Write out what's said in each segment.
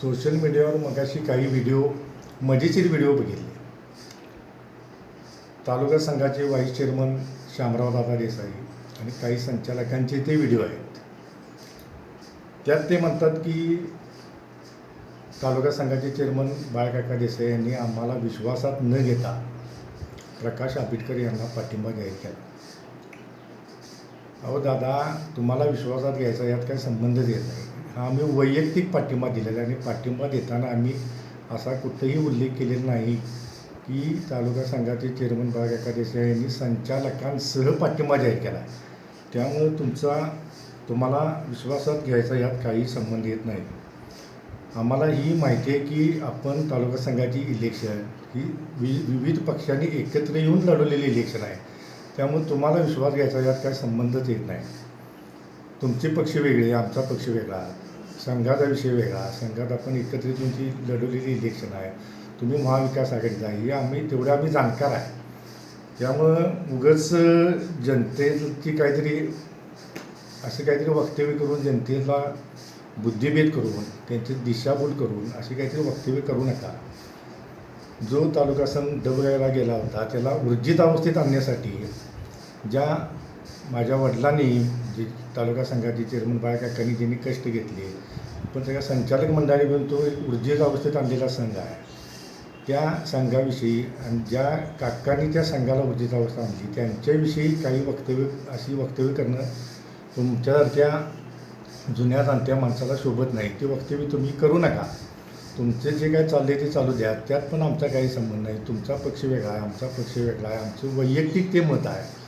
Social मीडियावर मगाशी काही व्हिडिओ मजेशीर व्हिडिओ बघितले. तालुका संघाचे व्हाईस चेअरमन शामराव दादा देसाई आणि काही संचालकांचे ते व्हिडिओ आहेत. त्यात ते म्हणतात की तालुका संघाचे चेअरमन बाळकाका देसाई यांनी आम्हाला विश्वासात न घेता प्रकाश आंबेडकर यांना पाठिंबा जाहीर केला. अहो दादा तुम्हाला विश्वासात घ्यायचा यात काही संबंधच येत नाही. आम्ही वैयक्तिक पाठिंबा दिलेला आहे आणि पाठिंबा देताना आम्ही असा कुठेही उल्लेख केलेला नाही की तालुका संघाचे चेअरमन बाग देसाई यांनी संचालकांसह पाठिंबा जाहीर केला. त्यामुळं तुमचा तुम्हाला विश्वासात घ्यायचा यात काही संबंध येत नाही. आम्हाला ही माहिती आहे की आपण तालुका संघाची इलेक्शन ही वि विविध पक्षांनी एकत्र येऊन लढवलेली इलेक्शन आहे. त्यामुळे तुम्हाला विश्वास घ्यायचा यात काही संबंधच येत नाही. तुमचे पक्ष वेगळे आमचा पक्ष वेगळा संघाचा विषय वेगळा संघात आपण एकत्रित तुमची लढवलेली इलेक्शन आहे. तुम्ही महाविकास आघाडीचा हे आम्ही तेवढं आम्ही जाणकार आहे. त्यामुळं उगाच जनतेची काहीतरी असं काहीतरी वक्तव्य करून जनतेला बुद्धिभेद करून त्यांची दिशाभूल करून अशी काहीतरी वक्तव्य करू नका. जो तालुका संघ डबगायला गेला होता त्याला ऊर्जित अवस्थेत आणण्यासाठी ज्या माझ्या वडिलांनी जे तालुका संघाचे चेअरमन बाळकाकांनी ज्यांनी कष्ट घेतले पण सगळ्या संचालक मंडळाने म्हणून तो एक अवस्थेत आणलेला संघ आहे. त्या संघाविषयी आणि ज्या काकांनी त्या संघाला ऊर्जित अवस्था आणली त्यांच्याविषयी काही वक्तव्य अशी वक्तव्य करणं तुमच्यासारख्या जुन्या जाणत्या माणसाला शोभत नाही. ते वक्तव्य तुम्ही करू नका. तुमचे जे काय चालले ते चालू द्या. त्यात पण आमचा काही संबंध नाही. तुमचा पक्ष वेगळा आहे आमचा पक्ष वेगळा आहे आमचं वैयक्तिक ते मत आहे.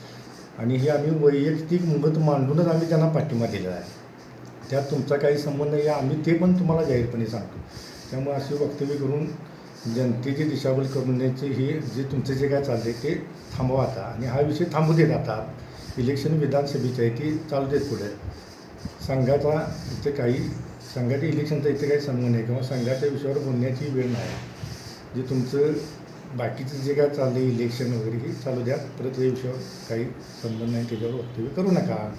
आणि हे आम्ही वैयक्तिक मत मांडूनच आम्ही त्यांना पाठिंबा दिलेला आहे. त्यात तुमचा काही संबंध नाही आम्ही ते पण तुम्हाला जाहीरपणे सांगतो. त्यामुळे अशी वक्तव्य करून जनतेची दिशाभूल करून द्यायचे हे जे तुमचं जे काय चालले ते थांबवा आता. आणि हा विषय थांबू देत आता. इलेक्शन विधानसभेचे आहे ते चालू देत पुढे. संघाचा इथे काही संघाच्या इलेक्शनचा इथे काही संबंध नाही किंवा संघाच्या विषयावर बोलण्याची वेळ नाही. जे तुमचं बाकीचं जे काय चाललं आहे इलेक्शन वगैरे हे चालू द्या. परत या विषयावर काही संबंध नाही त्याच्यावर वक्तव्य करू नका.